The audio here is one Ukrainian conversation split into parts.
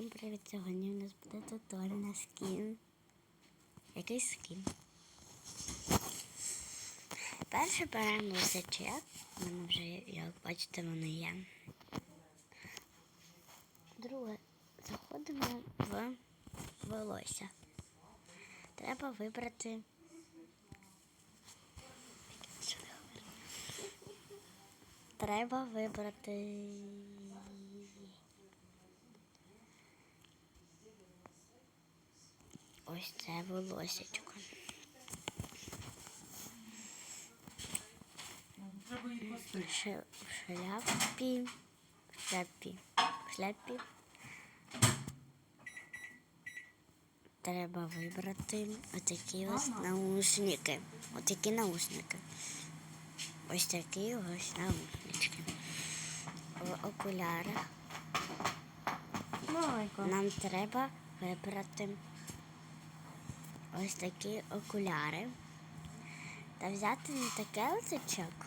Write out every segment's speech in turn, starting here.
Всім привіт! Сьогодні у нас буде туторіальний скін. Який скін? Перше беремо лисичек. У вже, як бачите, вони є. Друге, заходимо в волосся. Треба вибрати. Треба вибрати. Ось це волосечко. Ш- В шляпі. В шляпі. В шляпі. Треба вибрати отакі ось наушники. Отакі наушники. Ось такі ось наушнички. В окулярах нам треба вибрати ось такі окуляри та взяти не таке лисичок,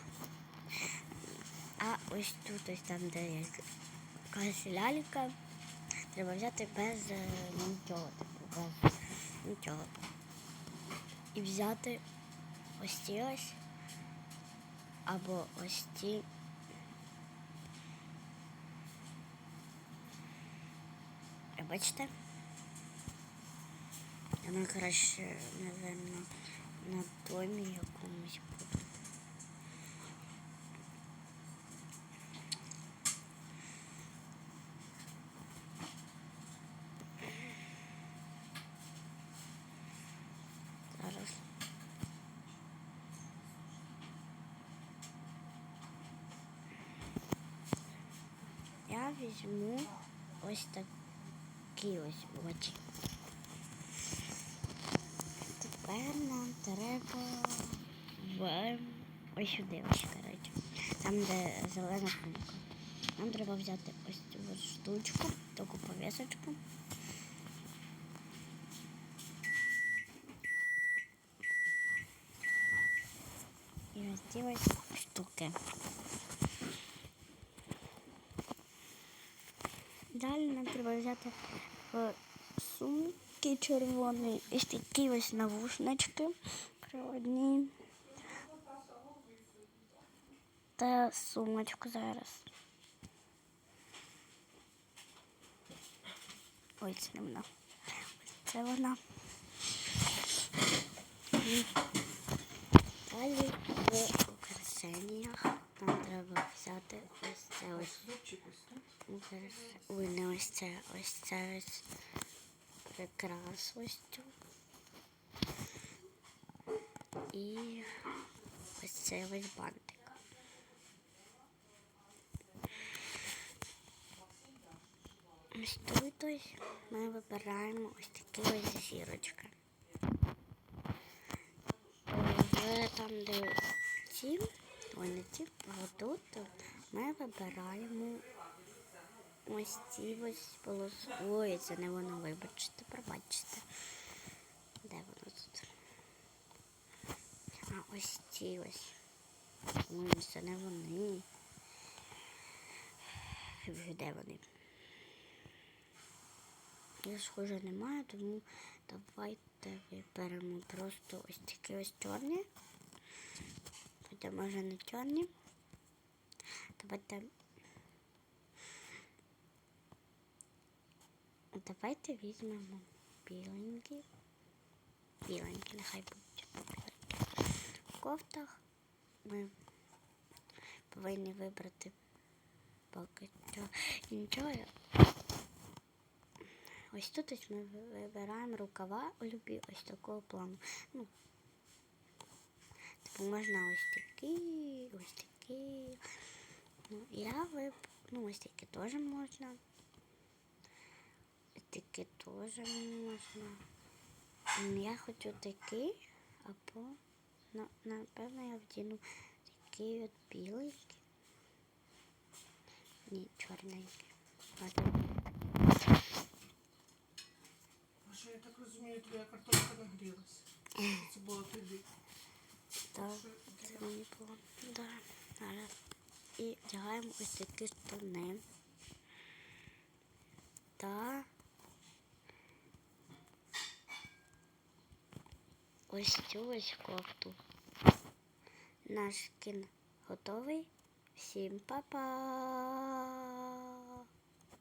а ось тут, ось там, де є якась лялька, треба взяти без е, нічого, типу, без нічого. І взяти ось ці ось або ось ці. Бачите? Вона краще, напевно, на домі якомусь. Зараз. Я візьму ось такі ось очі. Тепер треба в ось сюди, ось, коротше. Там, де зелена кнопка. Нам треба взяти ось цю штучку, таку повісочку. І ось ці ось штуки. Далі нам треба взяти в сумки червоні ось такі ось навушнички проводні. Та сумочку зараз. Ой, це не вона. Це вона. Далі в украшеннях нам треба взяти ось це ось. Не ось це, ось це ось прикрас. І ось це ось бантик. Ось тут ось ми вибираємо ось такі ось зірочки. Е, Там, де ці, не ці, а тут ми вибираємо ось ці ось полоски. Ой, це не воно, вибачте, пробачте. Де воно тут? А ось ці ось. Ой, це не вони. Де вони? Я схоже немає, тому давайте виберемо просто ось такі ось чорні. Хоча може не чорні. Давайте. Давайте візьмемо біленькі. Біленькі, нехай будуть біленькі. В кофтах ми повинні вибрати поки що нічого. Ось тут ось ми вибираємо рукава у любі ось такого плану. Ну, типу можна ось такі, ось такі. Ну, я виб... Ну, ось такі теж можна. Ось такі теж можна. Я хочу такі, або на, напевно я вдіну такі от біленькі. Ні, чорненькі. Ладно. А що я так розумію, твоя картошка нагрілася. Це було тоді. Так, це мені було. Да, зараз. І вдягаємо ось такі штани. Та ось цю ось кофту. Наш кін готовий. Всім па-па!